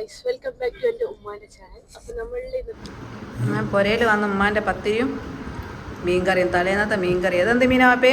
Guys welcome back to എന്റെ ഉമ്മാന്റെ channel അപ്പോൾ ഞാൻ പുരയിൽ വന്ന ഉമ്മാന്റെ പത്തിരിയും മീൻകറിയും തലേന്നത്തെ മീൻകറി. അതെന്ത് മീനാ വാപ്പേ?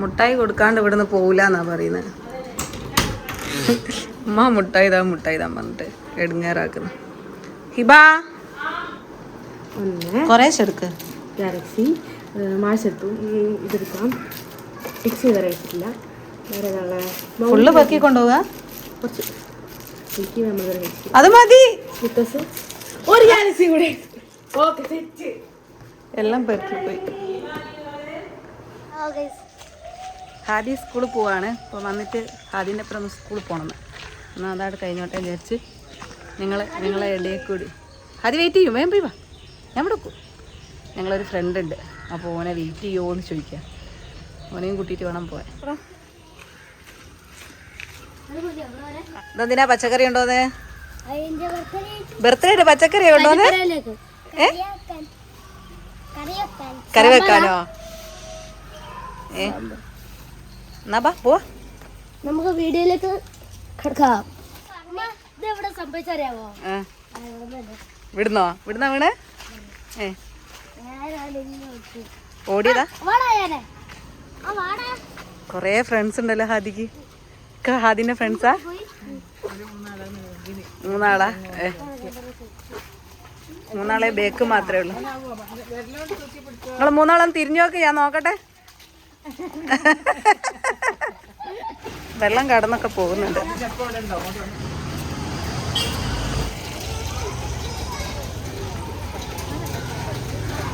മുട്ടായി കൊടുക്കാണ്ട് ഇവിടുന്ന് പോവില്ല എന്നാ പറയുന്നത് ഉമ്മ മുട്ടായി താ മുട്ടായി താ പറഞ്ഞിട്ട് എടുങ്ങേറാക്കുന്നു. ഹിബാ? കൊറേ കുറേ ചെടുക്ക് ഗാലക്സി മാഷെടുത്തു ഇതെടുക്കാം. ചെയ്ത് വേറെ നല്ല ഫുള്ള് പൊക്കി കൊണ്ടുപോവുക? കുറച്ച് അത് മതി. ഒരു ഗാലക്സി കൂടെ. എല്ലാം പെറുക്കി പോയി. ഹാദി സ്കൂളിൽ പോവാണ്. അപ്പോൾ വന്നിട്ട് ഹാദിന്റെ അപ്പുറം സ്കൂളിൽ പോകണമെന്ന് എന്നാൽ അതാണ് കഴിഞ്ഞോട്ടെ വിചാരിച്ച് നിങ്ങൾ നിങ്ങളെ ഇടയിൽ കൂടി. ഹാദി വെയിറ്റ് ചെയ്യും. വേഗം പോയി വാ. ഞാൻ ഇവിടെ വെക്കും ഞങ്ങളൊരു ഫ്രണ്ട് ഉണ്ട്. അപ്പോൾ ഓനെ വെയിറ്റ് ചെയ്യുമോ എന്ന് ചോദിക്കാം. ഓനെയും കൂട്ടിയിട്ട് വേണം പോവാൻ. ഇതെന്തിനാ പച്ചക്കറി ഉണ്ടോന്ന്? ബർത്ത്ഡേ പച്ചക്കറി ഉണ്ടോന്ന്? ഏ? കറി വെക്കാനോ ഏ? എന്നാ ബാ പോവാ. നമുക്ക് വീഡിയോയിലേക്ക് കിടക്കാം. ഇതെവിടെ സംഭവിച്ചറിയാവോ. വിടുന്നോ വിടുന്ന വീണ്? ഏ. ഓടിയതാ? കൊറേ ഫ്രണ്ട്സ് ഉണ്ടല്ലോ ഹാദിക്ക്. ഹാദിന്റെ ഫ്രണ്ട്സാ മൂന്നാളാ? മൂന്നാളെ ബേക്ക് മാത്രമേ ഉള്ളൂ. നിങ്ങൾ മൂന്നാളും തിരിഞ്ഞു നോക്ക് ഞാൻ നോക്കട്ടെ? വെള്ളം കടന്നൊക്കെ പോകുന്നുണ്ട്.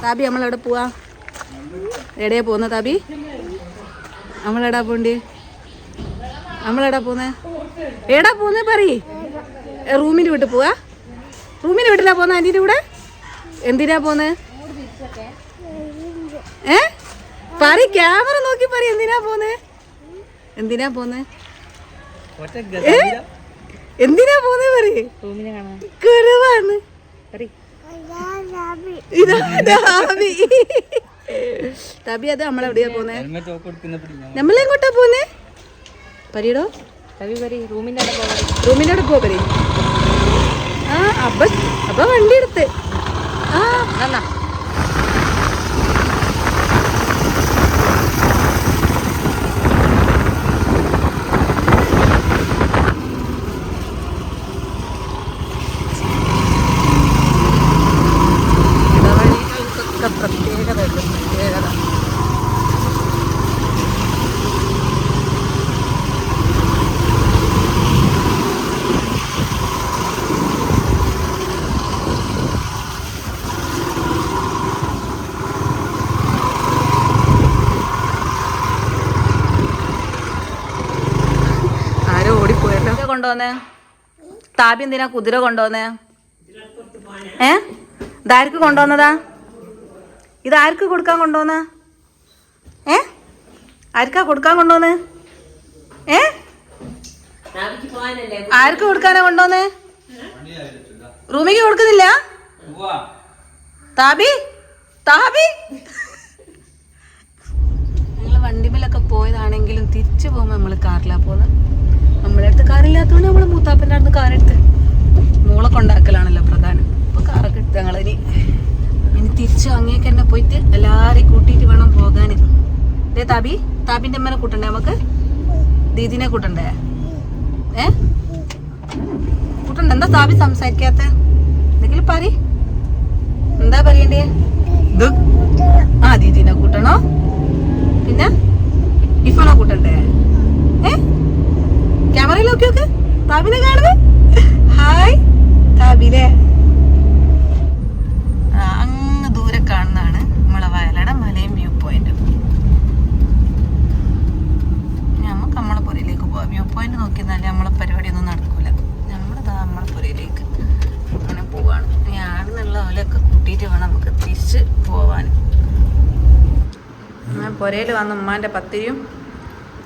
താബി നമ്മളെവിടെ പോവാ. എവിടെയാ പോകുന്ന താബി? നമ്മളെടാ പോണ്ടി നമ്മളെടാ പോന്നെ? എടാ പോന്നെ പറയ്. റൂമിന് വിട്ട് പോവാ? റൂമിന് വിട്ടില്ല പോന്നെ ആന്റീന്റെ കൂടെ? എന്തിനാ പോന്നെ? ഏ? പറ ക്യാമറ നോക്കി പറ എന്തിനാ പോന്നെ? എന്തിനാ പോന്നെ? എന്തിനാ പോന്നെ പറയ്? കുറവാണ്. തബി അത് നമ്മളെവിടെയാ പോന്നെ? നമ്മളെങ്ങോട്ടാ പോന്നെ? പരിയടോ റൂമിനോട് അവിടെ പോ പരി ആ അപ്പ അപ്പൊ വണ്ടി എടുത്ത് ആ എന്നാ ഇടവഴികൾക്കൊക്കെ പ്രത്യേകത ഉണ്ട് പ്രത്യേകത ആരോ ഓടിപ്പോയല്ലോ കുതിര കൊണ്ടുവന്നേ? താബി എന്തിനാ കുതിര കൊണ്ടുവന്നേ? ഏ? ഇതാർക്ക് കൊണ്ടുവന്നതാ? ഇതാർക്ക് കൊടുക്കാൻ കൊണ്ടുവന്ന? ഏ? ആർക്കാ കൊടുക്കാൻ കൊണ്ടുവന്ന്? ഏ? ആർക്ക് കൊടുക്കാനാ കൊണ്ടുവന്നേ? റൂമിക്ക് കൊടുക്കുന്നില്ല? താബി താബി ഞങ്ങൾ വണ്ടിമേലൊക്കെ പോയതാണെങ്കിലും തിരിച്ചു പോകുമ്പോൾ നമ്മൾ കാറിലാ പോകുന്നത് നമ്മളെ അടുത്ത് കാറില്ലാത്തതുകൊണ്ട് നമ്മൾ മൂത്താപ്പന്റെ അടുത്ത് കാറെടുത്ത്. മോളെ കൊണ്ടാക്കലാണല്ലോ പ്രധാനം. അപ്പോൾ കാറൊക്കെ എടുത്ത് ഞങ്ങളിനി ഇനി തിരിച്ചു അങ്ങേക്ക് തന്നെ പോയിട്ട് എല്ലാവരെയും കൂട്ടിയിട്ട് വേണം പോകാൻ ദേ താബി താബിന്റെ അമ്മനെ കൂട്ടണ്ടേ നമുക്ക്? ദീദിനെ കൂട്ടണ്ടേ? ഏ? കൂട്ടണ്ട? എന്താ താബി സംസാരിക്കാത്ത? എന്തെങ്കിലും പറ എന്താ പറയണ്ടേ? ആ ദീദിനെ കൂട്ടണോ? പിന്നെ? ഇഫോണോ കൂട്ടണ്ടേ? ഏ? ക്യാമറയിൽ നോക്കി നോക്ക് താബിനെ കാണുന്നത് ഹായ് താബിലെ അങ്ങ് ദൂരെ കാണുന്നതാണ് നമ്മളെ വയലട മലയും വ്യൂ പോയിന്റ് നമുക്ക് നമ്മളെ പുരയിലേക്ക് പോവാം. വ്യൂ പോയിന്റ് നോക്കിയെന്നാലേ നമ്മളെ പരിപാടിയൊന്നും നടക്കൂല. നമ്മളിതാ നമ്മളെ പുരയിലേക്ക് അങ്ങനെ പോവാണ്. ഇനി ആടുന്നുള്ള ഓലൊക്കെ കൂട്ടിയിട്ട് വേണം നമുക്ക് തിരിച്ച് പോവാൻ. പുരയിൽ വന്ന ഉമ്മാന്റെ പത്തിരിയും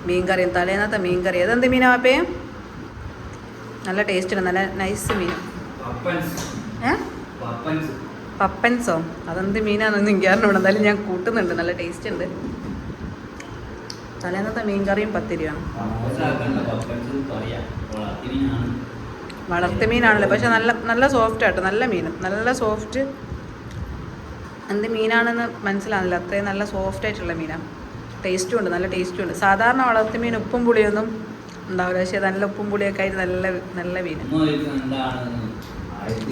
മീൻകറിയും തലേന്നത്തെ മീൻകറി അതെന്ത് മീനാ അപ്പേ നല്ല ടേസ്റ്റ് ഉണ്ട് നല്ല നൈസ് മീൻ. പപ്പൻസോ. അതെന്ത് മീനാണെന്ന് എനിക്ക് അറിഞ്ഞൂടെ. എന്തായാലും ഞാൻ കൂട്ടുന്നുണ്ട്. നല്ല ടേസ്റ്റ് ഉണ്ട്. തലേന്നത്തെ മീൻകറിയും പത്തിരിയാണ്. വളർത്ത മീനാണല്ലോ? പക്ഷെ നല്ല നല്ല സോഫ്റ്റ് ആട്ടോ. നല്ല മീൻ. നല്ല സോഫ്റ്റ് എന്ത് മീനാണെന്ന് മനസ്സിലാകുന്നില്ല അത്രയും നല്ല സോഫ്റ്റ് ആയിട്ടുള്ള മീനാണ് ടേസ്റ്റും ഉണ്ട് നല്ല ടേസ്റ്റും ഉണ്ട് സാധാരണ വളർത്തുമീൻ ഉപ്പും പുളിയൊന്നും ഉണ്ടാവില്ല. പക്ഷേ നല്ല ഉപ്പും പുളിയൊക്കെ ആയിട്ട് നല്ല നല്ല മീൻ.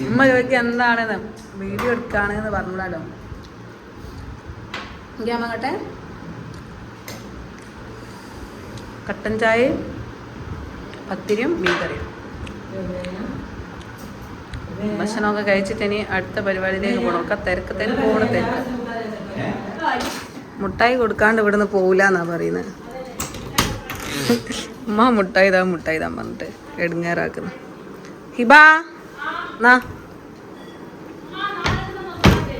ഉമ്മ ചോദിക്കുക എന്താണെന്ന്? വീഡിയോ എടുക്കുകയാണെന്ന് പറഞ്ഞാലോ എനിക്ക് കട്ടൻ ചായ പത്തിരിയും മീൻ കറിയും ഭക്ഷണമൊക്കെ കഴിച്ചിട്ട് ഇനി അടുത്ത പരിപാടിയിലേക്ക് പോകണം ഒക്കെ തിരക്ക് തിരക്ക് പോകണം തിരക്ക്. മുട്ടായി കൊടുക്കാണ്ട് ഇവിടുന്ന് പോവില്ല എന്നാ പറയുന്നത് ഉമ്മ മുട്ടായി താ മുട്ടായി താ പറഞ്ഞിട്ട് എടുങ്ങാറാക്കുന്നു. ഹിബാ നാ.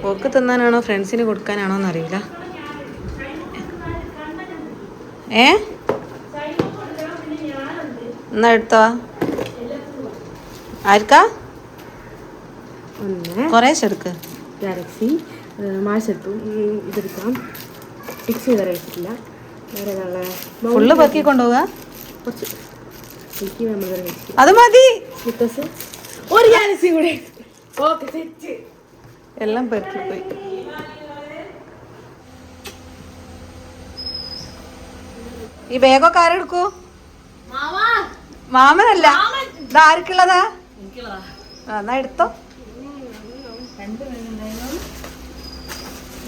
ഓക്ക് തിന്നാനാണോ ഫ്രണ്ട്സിന് കൊടുക്കാനാണോ എന്നറിയില്ല. ഏ? എന്നാ എടുത്തോ? ആർക്കാ? ഒന്ന്. കുറേ ചെടുക്ക് ഗാലക്സി മാഷെടുത്തു ഇതെടുക്കാം. ഫിക്സ് ചെയ്ത് കഴിച്ചിട്ടില്ല വേറെ നല്ല ഫുള്ള് പെറുക്കി കൊണ്ടുപോവുക? കുറച്ച്. എനിക്ക് നമ്മൾ അത് മതി. സ്ലിപ്പേഴ്സ് ഒരു ഗാലക്സി കൂടെ. ഓക്കെ സെറ്റ് എല്ലാം പെറുക്കി പോയി. ഈ ബാഗൊക്കെ ആരെടുക്കൂ മാമനല്ല. ഇതാർക്കുള്ളതാ? ആ, എന്നാ എടുത്തോ.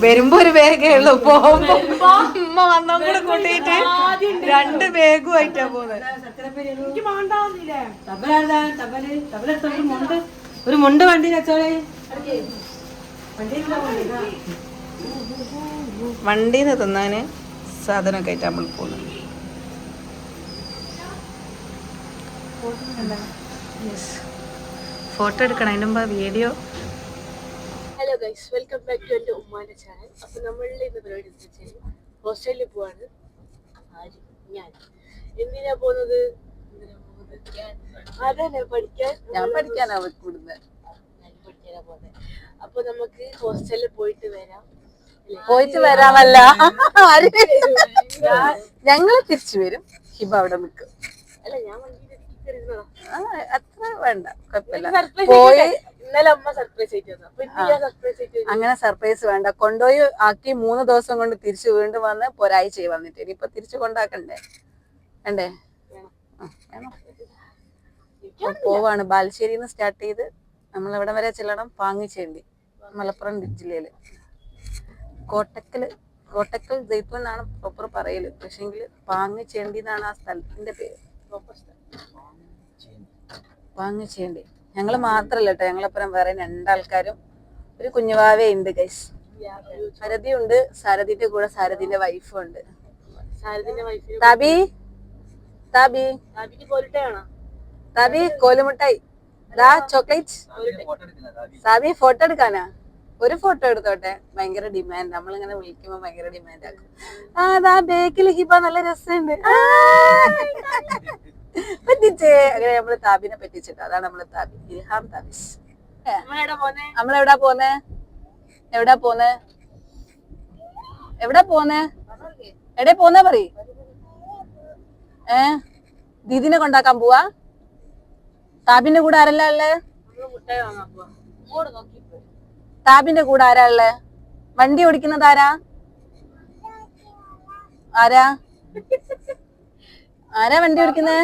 വരുമ്പോ ഒരു ബാഗേ ഉള്ളു. പോകുമ്പോ ഉമ്മ വന്നും കൂടെ കൂട്ടിയിട്ട് രണ്ട് ബാഗും ആയിട്ടാ പോകുന്നത് ഒരു മുണ്ട് വണ്ടി വെച്ചോളെ വണ്ടിന്ന് തിന്നാന് സാധനമൊക്കെ ആയിട്ട് നമ്മൾ പോകുന്നത് ഫോട്ടോ എടുക്കണം. അതിന് മുമ്പ് video guys welcome back to എന്റെ ഉമ്മാന്റെ ചാനൽ അപ്പോൾ നമ്മളുടെ ഇന്ന് പരിപാടി എന്താ വെച്ചാൽ ഹോസ്റ്റലിൽ പോവാണ്. ആര്? ഞാൻ. എന്തിനാ പോകുന്നത്? അതന്നെ പഠിക്കാൻ? ഞാൻ പഠിക്കാനാ കൂടുന്നത് ഞാൻ പഠിക്കാനാ പോകുന്നത് അപ്പോൾ നമുക്ക് ഹോസ്റ്റലിൽ പോയിട്ട് വരാം? പോയിട്ട് വരാമല്ല. ഞങ്ങൾ തിരിച്ചു വരും. ഹിബ അവിടെ നിൽക്കും. അല്ല ഞാൻ വണ്ടിയിൽ അത്ര വേണ്ട. കുഴപ്പമില്ല. പോയി ഇന്നലെ അമ്മ സർപ്രൈസ് ആയിട്ട് അങ്ങനെ സർപ്രൈസ് വേണ്ട. കൊണ്ടുപോയി ആക്കി മൂന്ന് ദിവസം കൊണ്ട് തിരിച്ചു വീണ്ടും വന്ന് പൊരാഴ്ച വന്നിട്ട്. ഇനിയിപ്പൊ തിരിച്ചു കൊണ്ടാക്കണ്ടേ? വേണ്ടേ? പോവാണ്. ബാലുശ്ശേരിന്ന് സ്റ്റാർട്ട് ചെയ്ത് നമ്മൾ എവിടെ വരെ ചെല്ലണം? പാങ്ങിച്ചേണ്ടി മലപ്പുറം ജില്ലയിൽ. കോട്ടക്കൽ കോട്ടക്കൽ ജയ്പൂർ എന്നാണ് പ്രോപ്പർ പറയൽ. പക്ഷെങ്കിൽ പാങ്ങിച്ചേണ്ടി എന്നാണ് ആ സ്ഥലത്തിന്റെ പേര്. പ്രോപ്പർ സ്ഥലം. പാങ്ങിച്ചേണ്ടി ഞങ്ങൾ മാത്രല്ല കേട്ടോ ഞങ്ങളപ്പുറം വേറെ രണ്ടാൾക്കാരും ഒരു കുഞ്ഞുവാവേ ഉണ്ട് ഗൈസ് സരതി ഉണ്ട് സാരഥിന്റെ കൂടെ സാരഥിന്റെ വൈഫും ഉണ്ട്. താബി? താബി? താബി കോലുമുട്ടായി. ദാ ചോക്ലേറ്റ് സാബി ഫോട്ടോ എടുക്കാനാ? ഒരു ഫോട്ടോ എടുത്തോട്ടെ? ഭയങ്കര ഡിമാൻഡ് നമ്മളിങ്ങനെ വിളിക്കുമ്പോ ഭയങ്കര ഡിമാൻഡ് ആക്കും. ആ ദാ ബേക്കിൽ ഹിബ നല്ല രസമുണ്ട്. പറ്റിച്ചേ അങ്ങനെ നമ്മൾ താബിനെ പറ്റിച്ചിട്ട്. അതാണ് നമ്മൾ താബി. ഇൽഹാം താബിസ്. നമ്മളെവിടെ പോന്നെ? എവിടാ പോന്നെ? എവിടാ പോന്നെ? എവിടെ പോന്നെ പറ ഏ? ദീദിനെ കൊണ്ടാക്കാൻ പോവാ? താബിന്റെ കൂടെ ആരല്ല ഉള്ളേ. താബിന്റെ കൂടെ ആരാ ഉള്ളേ? വണ്ടി ഓടിക്കുന്നത് ആരാ? ആരാ? ആരാ വണ്ടി ഓടിക്കുന്നേ?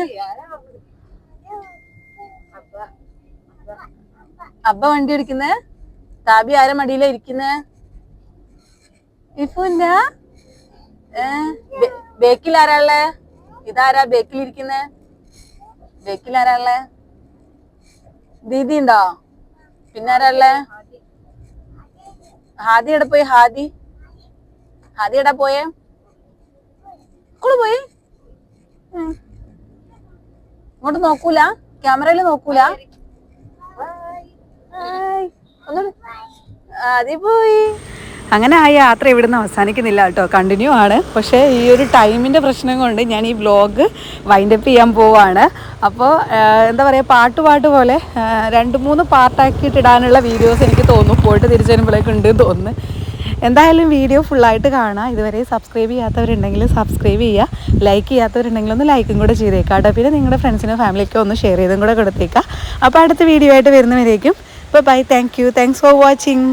അബ്ബ വണ്ടി ഓടിക്കുന്നേ? താബി ആരാ മടിയിലാ ഇരിക്കുന്നേ? ഇഫുന്റെ ബേക്കിൽ ആരാ ഉള്ളേ? ഇതാരാ ബേക്കിൽ ഇരിക്കുന്നേ? ബേക്കിൽ ആരാ ഉള്ളേ? ദീദി ഉണ്ടോ? പിന്നെ ആരാ ഉള്ളേ? ഹാദി എവിടെ പോയി? ഹാദി? ഹാദി എവിടെ പോയേ? സ്കൂൾ പോയി. ഇങ്ങോട്ട് നോക്കൂല? ക്യാമറയിൽ നോക്കൂല? പോയി അങ്ങനെ ആ യാത്ര ഇവിടുന്ന് അവസാനിക്കുന്നില്ല കേട്ടോ. കണ്ടിന്യൂ ആണ്. പക്ഷേ ഈ ഒരു ടൈമിന്റെ പ്രശ്നം കൊണ്ട് ഞാൻ ഈ വ്ലോഗ് വൈൻഡപ്പ് ചെയ്യാൻ പോവാണ്. അപ്പോൾ എന്താ പറയുക പാട്ട് പാട്ട് പോലെ രണ്ട് മൂന്ന് പാർട്ടാക്കിയിട്ട് ഇടാനുള്ള വീഡിയോസ് എനിക്ക് തോന്നുന്നു പോയിട്ട് തിരിച്ചു വരുമ്പോഴേക്കുണ്ട് തോന്നുന്നു. എന്തായാലും വീഡിയോ ഫുള്ളായിട്ട് കാണാം. ഇതുവരെ സബ്സ്ക്രൈബ് ചെയ്യാത്തവരുണ്ടെങ്കിൽ സബ്സ്ക്രൈബ് ചെയ്യുക. ലൈക്ക് ചെയ്യാത്തവരുണ്ടെങ്കിൽ ഒന്ന് ലൈക്കും കൂടെ ചെയ്തേക്കാം. കേട്ടോ. പിന്നെ നിങ്ങളുടെ ഫ്രണ്ട്സിനും ഫാമിലിക്കും ഒന്ന് ഷെയർ ചെയ്തും കൂടെ കൊടുത്തേക്കാം. അപ്പോൾ അടുത്ത വീഡിയോ ആയിട്ട് വരുന്നവരേക്കും. അപ്പോൾ bye thank you thanks for watching